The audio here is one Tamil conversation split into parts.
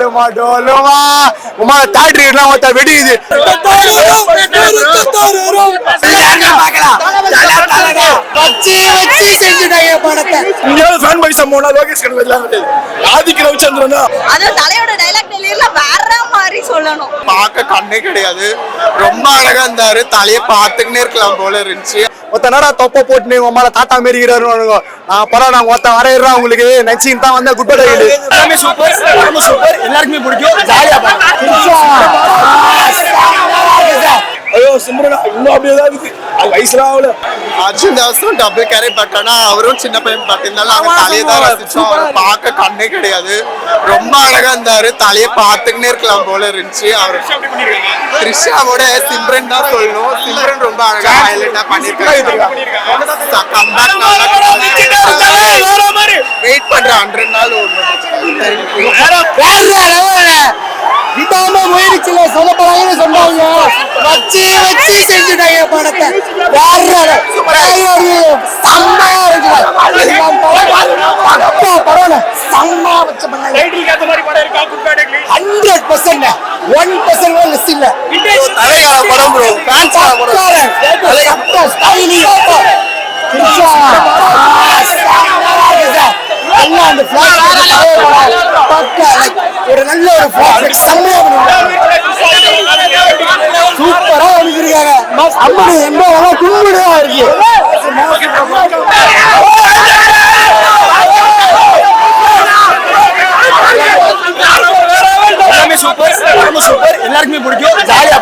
டாலுமா டோலுமா. உமா ஒருத்த வெடிக்குது. கணக்கு எல்லாம் மாதிரி சொல்லணும். பார்க்க கண்ணே கிடையாது. ரொம்ப அழகா இருந்தாரு. தலையை பார்த்துக்கினே இருக்கலாம் போல இருந்துச்சு. ஒருத்த நேரம் தொப்ப போட்டு உங்க மேல தாத்தா மாரி இருக்கிறாரு நான் பரவாயில்ல நாங்க ஒருத்த வரையிடுறோம் உங்களுக்கு நெக்ஸ்ட் தான் வந்தா குட் பை எல்லாமே சூப்பர். எல்லாமே சூப்பர். எல்லாருக்குமே பிடிக்கும். ஜாலியா ஐயோ சிம்ரனா இன்னும் அப்படியே தான் இருக்குது அது வயசுலாம் ஆகல அர்ஜுன் தாஸும் டபுள் கேரி பட் ஆனா அவரும் சின்ன பையன் பார்த்திருந்தாலும் அவங்க தலையை தான் ரசிச்சோம். அவரை பார்க்க கண்ணே கிடையாது. ரொம்ப அழகா இருந்தாரு. தலையை பார்த்துக்கினே இருக்கலாம் போல இருந்துச்சு. அவர் த்ரிஷாவோட சிம்ரன் தான் சொல்லணும். சிம்ரன் ரொம்ப அழகா ஹைலைட்டா பண்ணிருக்காங்க. வெயிட் பண்ற ஹண்ட்ரட் நாள் விடாம முயற்சியில சொல்ல போறாங்கன்னு சொன்னாங்க. வச்சு வச்சு செஞ்சுட்டாங்க படத்தை பரவாயில்ல செம்மையா வச்ச பண்ணாங்க hundred percent one percent list இல்ல படம் ப்ரோ ஃபேன்ஸ் எல்லாம் அந்த ஒரு நல்ல ஒரு flash செம்மையா அம்மனி எந்த கும்பிடுவா இருக்கு எல்லாமே சூப்பர் எல்லாமே சூப்பர் எல்லாருக்குமே பிடிக்கும் ஜாலியா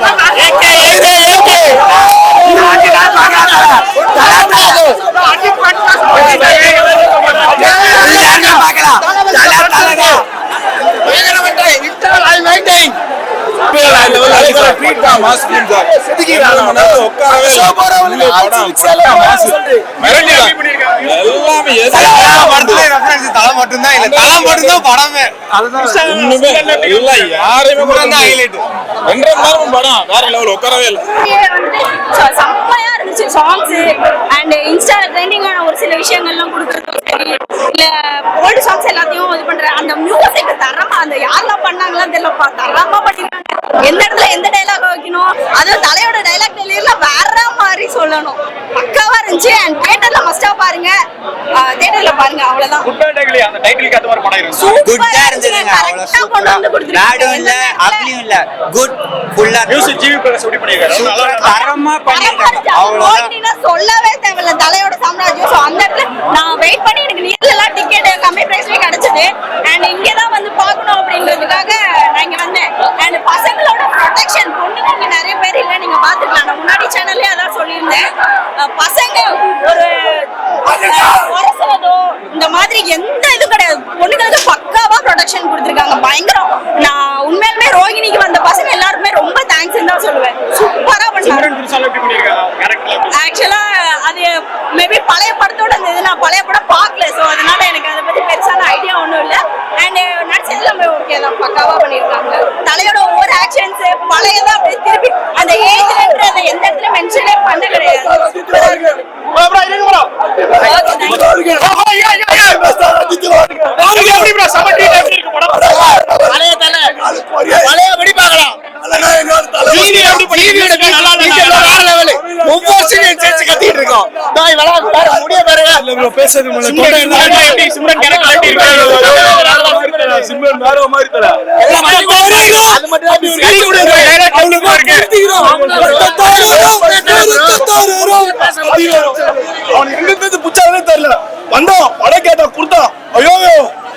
தலை மட்டும்தான் இல்ல. தலை மட்டும்தான் படமே. ஒண்ணுமே இல்ல யாரையுமே கூட ஹைலைட் ரெண்டரை மணி நேரம் படம் வேற லெவல் உட்காரவே இல்லை. வந்துட்டு ச- செம்மையா இருந்துச்சு சாங்ஸ் அண்ட் இன்ஸ்டால ட்ரெண்டிங்கான ஒரு சில விஷயங்கள்லாம் கொடுக்குறதும் சரி இல்ல ஓல்டு சாங்ஸ் எல்லாத்தையும் இது பண்ற அந்த மியூசிக் தரமா அந்த யாரெல்லாம் பண்ணாங்களான்னு தெரியலப்பா. தரமா பண்ணிருக்காங்க. எந்த இடத்துல எந்த டைலாக் வைக்கணும்? அதுவும் தலையோட டைலாக் டெலிவரியில வேற மாதிரி சொல்லணும். பக்காவா இருந்துச்சு. அண்ட் தியேட்டர்ல மஸ்டா பாருங்க. தியேட்டர்ல பாருங்க அவ்வளவுதான். அந்த டைட்டிலுக்கு அந்த மாதிரி படம் இருக்கு. சூப்பரா குட்டா இருந்துச்சுங்க இருந்ததுங்க. கரெக்டா கொண்டு வந்து அவ்வளவுதான் பேடும் இல்ல குட் ஃபுல்லா மியூசிக் ஜிவி பிரகாஷ் எப்படி பண்ணிருக்காரு நல்லா சூப்பரா தரமா பண்ணிருக்காங்க அவ்வளவுதான். ஓடினா சொல்லவே தேவையில்ல. தலையோட சாம்ராஜ்யம். ஸோ அந்த இடத்துல நான் வெயிட் பண்ணி எனக்கு நீர்லாம் டிக்கெட் கம்மி பிரைஸ்லயே கிடைச்சது. அண்ட் இங்கே தான் வந்து பார்க்கணும் அப்படின்றதுக்காக நான் இங்க வந்தேன் அண்ட் பசங்களோட ப்ரொடெக்ஷன் பொண்ணுங்க இங்க நிறைய பேர் இல்லை நீங்க பாத்துக்கலாம் நான் முன்னாடி சேனல்லே அதான் சொல்லியிருந்தேன் அஹ் பசங்க ஒரு உரசுறதோ இந்த மாதிரி எந்த இது கிடையாது பொண்ணுங்களுக்கு பக்காவா ப்ரொடக்ஷன் கொடுத்துருக்காங்க. பயங்கரம். நான் உண்மையிலுமே ரோகிணிக்கு வந்த பசங்க எல்லாருக்குமே ரொம்ப தேங்க்ஸ் தான் சொல்லுவேன். சூப்பரா பண்ணாங்க. ஆக்சுவலா அது மேபி பழைய படத்தோட இருந்தது நான் பழைய படம் பார்க்கல. ஸோ அதனால எனக்கு அதை பத்தி பெருசான ஐடியா ஒன்றும் இல்லை. அண்ட் நடிச்சதுல ஓகே தான். பக்காவா பண்ணியிருக்காங்க தலையோட ஒவ்வொரு ஆக்ஷன்ஸ் பழையதா அப்படியே திருப்பி அந்த ஏஜ்லன்றத எந்த இடத்துல மென்ஷனே பண்ண கிடையாது. பேசுறது அவன் எங்க இருந்து தெரியல வந்தான் படம் கேட்டா கொடுத்தான் ஐயோ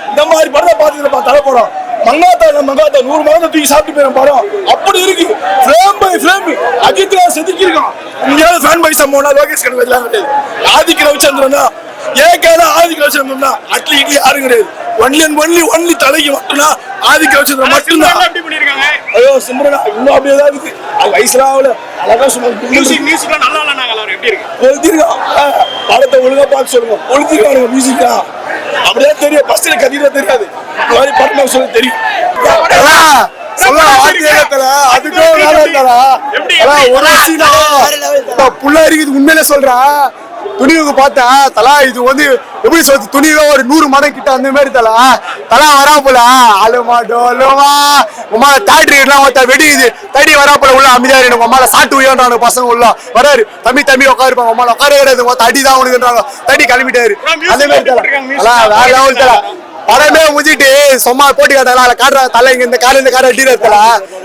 இந்த மாதிரி படத்தை தலை படம் மங்காத்தா இல்ல மங்காத்தா நூறு மகத்தை தூக்கி சாப்பிட்டு போயிடும் படம் அப்படி இருக்கு. Frame by frame Ajith Raj செதுக்கியிருக்கான். இங்கேயாவது ஃபேன் பை போனா லோகேஷ் கணக்கு எல்லாம் கிடையாது. ஆதிக்க ரவிச்சந்திரன் தான். ஏன் ஆதிக்க ரவிச்சந்திரன் தான். அட்லி இட்லி யாரும் கிடையாது ஒன்லி அண்ட் ஒன்லி ஒன்லி தலைக்கு மட்டும்தான் ஆதிக்க ரவிச்சந்திரன் மட்டும்தான். ஐயோ சிம்ரனா இன்னும் அப்படியே தான் இருக்குது அது வயசுலாம் ஆகல அழகா சும்மா மியூசிக் மியூசிக்லாம் நல்லா இல்ல நாங்க எல்லாரும். எப்படி இருக்கு? கொளுத்திருக்கான் படத்தை ஒழுங்கா பார்க்க சொல்லுங்க. மியூசிக்கா அப்படியே தெரியும். ஃபர்ஸ்ட்ல கதிரா தெரியாது. இந்த மாதிரி படம் சொல்ல தெரியும். உண்மையிலே சொல்றேன் துணிவுக்கு பார்த்தேன் தலா இது வந்து எப்படி சொல்றது துணிவே ஒரு நூறு மடம் கிட்ட அந்த மாதிரி தலா. தலா வரா போல. அலுமா டோலுமா. உமா தேட்டரி எல்லாம் ஒருத்தர் வெடிக்குது தடி வரா போல உள்ள அமைதியா இருக்கு உமால சாட்டு உயர்றாங்க பசங்க உள்ள. வராரு. தம்பி தம்பி உட்காருப்பாங்க உமால உட்கார கிடையாது. மொத்தம் அடி தான் உனக்குன்றாங்க தடி கிளம்பிட்டாரு அதே மாதிரி தல. வேற லெவல் தல. படமே முடிஞ்சிட்டு சும்மா போட்டி காட்டால அதுல காட்டுற தலை இங்க இந்த கால இந்த கார அடிக்கிற தல.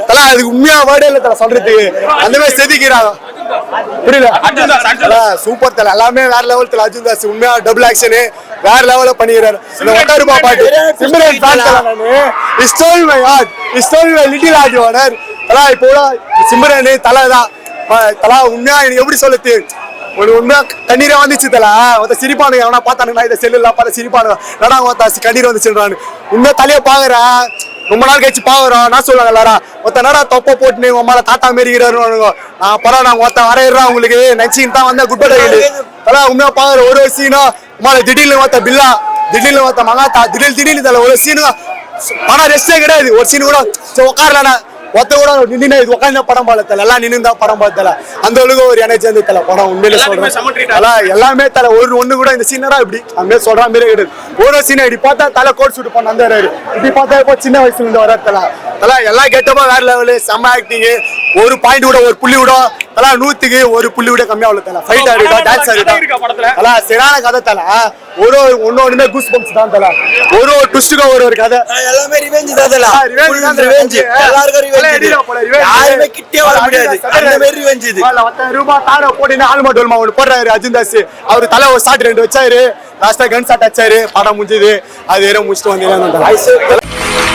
தல அதுக்கு உண்மையா வேர்டே இல்ல தல சொல்றதுக்கு. அந்த மாதிரி செதுக்கிறாங்க புரியல. சூப்பர் தல. எல்லாமே வேற லெவல் தல. அர்ஜுன் தாஸ் உண்மையா டபுள் ஆக்ஷனு வேற லெவல்ல பண்ணிடுறாரு. இந்த ஒட்டாருப்பா பாட்டு சிம்ரன் ஃபேன் தல நானு. Stole my heart stole my little heart owner தலா இப்போ சிம்ரன் தலை தான் ப- தலா உண்மையா எப்படி சொல்லுது? ஒரு உண்மையா கண்ணீரே வந்துச்சு தல. ஒருத்த சிரிப்பானு எவனா பார்த்தானுங்க நான் இதை செல்லுல பார்த்து சிரிப்பானு நடா ஒருத்த கண்ணீர் வந்துச்சுன்றானு உண்மையா தலையை பாக்குறேன் ரொம்ப நாள் கழிச்சு பாக்குறோம் நான் சொல்லுவாங்க எல்லாரும் ஒருத்த நேரா தொப்பை போட்டு உங்க மேல தாத்தா மாரி நான் பரவாயில்ல நான் ஒருத்த வரையிடுறேன் உங்களுக்கு. நினைச்சின்னு தான் வந்தா குட் பை தல உண்மையா பாக்குற ஒரு ஒரு சீனா உமால திடீர்னு ஒருத்த பில்லா திடீர்னு ஒருத்த மகாத்தா திடீர் திடீர்னு தல ஒரு சீனு படம் ரெஸ்டே கிடையாது. ஒரு சீன் கூட சரி உட்காரலண்ணா ஒத்த கூட நின்று இது உட்காந்து படம் பார்த்தல எல்லாம் நின்று படம் பார்த்தல அந்த அளவுக்கு ஒரு எனர்ஜி வந்து தல. படம் உண்மையில சொல்றேன். எல்லாமே தல. ஒரு ஒண்ணு கூட இந்த சீனரா இப்படி அந்த சொல்ற மாதிரி கிடையாது. ஒரு சீனை இப்படி பார்த்தா தலை கோட் சூட் பண்ண அந்த இப்படி பார்த்தா இப்போ சின்ன வயசுல இருந்து வர தல. தல எல்லாம் கெட்டப்பா வேற லெவலு செம்ம ஆக்டிங் ஒரு பாயிண்ட் கூட ஒரு புள்ளி விட தலா நூத்துக்கு ஒரு புள்ளி விட கம்மியா உள்ள தல ஃபைட் ஆடிட்டா டான்ஸ் ஆடிட்டா தல சரியான கதை தல. ஒரு ஒரு ஒண்ணு ஒண்ணுமே கூஸ் பம்ப்ஸ் தான் தல. ஒரு ஒரு ட்விஸ்டுக்கும் ஒரு ஒரு கதை. எல்லாமே ரிவெஞ்ச் தான் revenge Full தான் revenge. எல்லாருக்கும் revenge. யாருமே கிட்டே வர முடியாது. அந்த மாதிரி revenge இது. வாழ, ஒருத்தன் ரூபா தார போட்டு ஆல்மா டோல்மா ஒன்று போடுறாரு அர்ஜுன் தாஸ் அவர் தலை ஒரு ஷாட் ரெண்டு வச்சாரு. லாஸ்டா கன் ஷாட் வச்சாரு படம் முடிஞ்சது. அது வேற முடிச்சுட்டு வந்தீங்கன்னா